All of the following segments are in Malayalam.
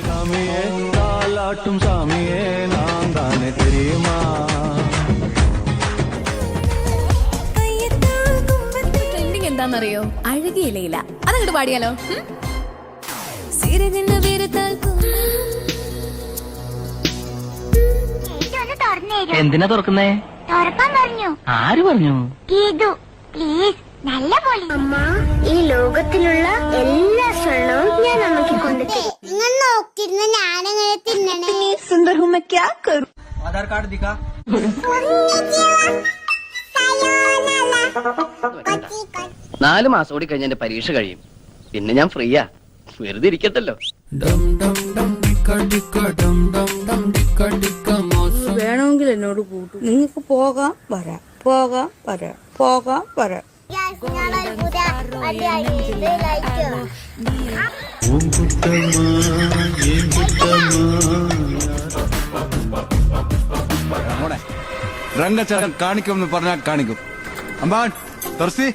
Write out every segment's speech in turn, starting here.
சாமியே தாலாட்டும் சாமியே நான் தானே தெரியுமா ട്രെൻഡിങ് എന്താണെന്നറിയോ അഴകിയ ലൈല അതങ്ങോട്ട് പാടിയാലോ ഉം? സിരകന്ന എന്തിനാ തുറക്കുന്നേ? തുറക്കാൻ പറഞ്ഞു. ആര് പറഞ്ഞു? ഗീതു പ്ലീസ് നല്ല പോലെ. അമ്മ ഈ ലോകത്തിലുള്ള എല്ലാ സ്വർണവും ഞാൻ അമ്മയ്ക്ക് കൊണ്ടുതരും. നിങ്ങൾ ഞാനങ്ങനെ തിന്നണേ. ആധാർ കാർഡ് ദിക്കാ നാല് മാസം കൂടി കഴിഞ്ഞ എന്റെ പരീക്ഷ കഴിയും. പിന്നെ ഞാൻ ഫ്രീയാ. വെറുതെ ഇരിക്കട്ടല്ലോ. വേണമെങ്കിൽ എന്നോട് കൂട്ടു. നിങ്ങൾക്ക് പോകാം വരാം. പോകാം വരാം. പോകാം വരാം. രംഗച്ചേട്ടൻ കാണിക്കുമെന്ന് പറഞ്ഞാൽ കാണിക്കും. അമ്പാൻ തുറസി.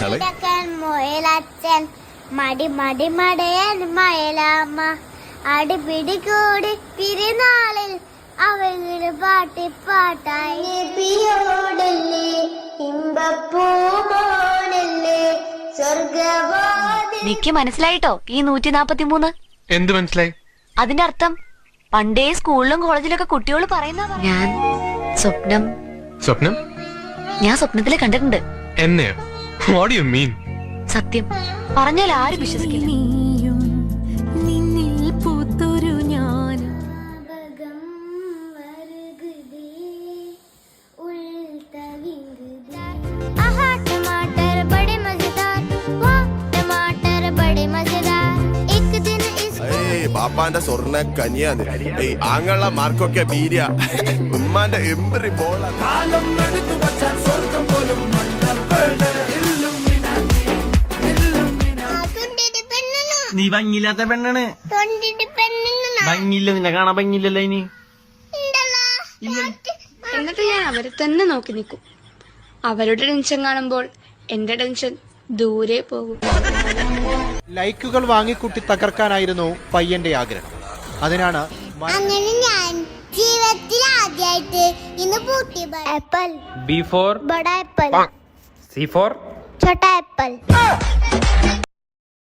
ഷളെ മുയലച്ഛൻ മടി മടി മടയൻ മയലാമ്മ. അടിപിടി കൂടി പിരിനാളിൽ അവരുടെ പാട്ടി പാട്ടായി. പിയോടല്ലേ സ്വർഗവാദി മനസ്സിലായിട്ടോ ഈ നൂറ്റി നാപ്പത്തി മൂന്ന് എന്ത് മനസ്സിലായി? അതിന്റെ അർത്ഥം പണ്ടേ സ്കൂളിലും കോളേജിലൊക്കെ കുട്ടികൾ പറയുന്ന ഞാൻ സ്വപ്നം. സ്വപ്നം? ഞാൻ സ്വപ്നത്തിൽ കണ്ടിട്ടുണ്ട്. എന്നെയോ? വാട്ട് യു മീൻ സത്യം. പറഞ്ഞാൽ ആരും വിശ്വസിക്കില്ല. നിന്നിൽ പൂത്തൊരു ബാപ്പാന്റെ സ്വർണ കനിയാന്ന്. ഏയ് ആങ്ങള മാർക്കൊക്കെ ബീരിയ. ഉമ്മാന്റെ എംബ്രി ബോള. നീ ഭംഗിയില്ലാത്ത പെണ്ണാണ് തൊണ്ടിട്ട് പെണ്ണുന്നു ഭംഗിയില്ല നിന്നെ കാണാൻ ഭംഗിയില്ലല്ലോ ഇനി ഉണ്ടല്ലോ എന്നിട്ട് ഞാൻ അവരെ തന്നെ നോക്കി നിൽക്കും അവരുടെ ടെൻഷൻ കാണുമ്പോൾ എന്റെ ടെൻഷൻ ദൂരെ പോകും ലൈക്കുകൾ വാങ്ങിക്കൂട്ടി തകർക്കാനായിരുന്നു പയ്യന്റെ ആഗ്രഹം അതിനാണ് മ- അങ്ങനെ ഞാൻ ജീവിതത്തിൽ ആദ്യമായിട്ട് ഇന്ന് പൂട്ടി ആപ്പിൾ ബി ഫോർ ബഡ ആപ്പിൾ സി ഫോർ छोटा एप्पल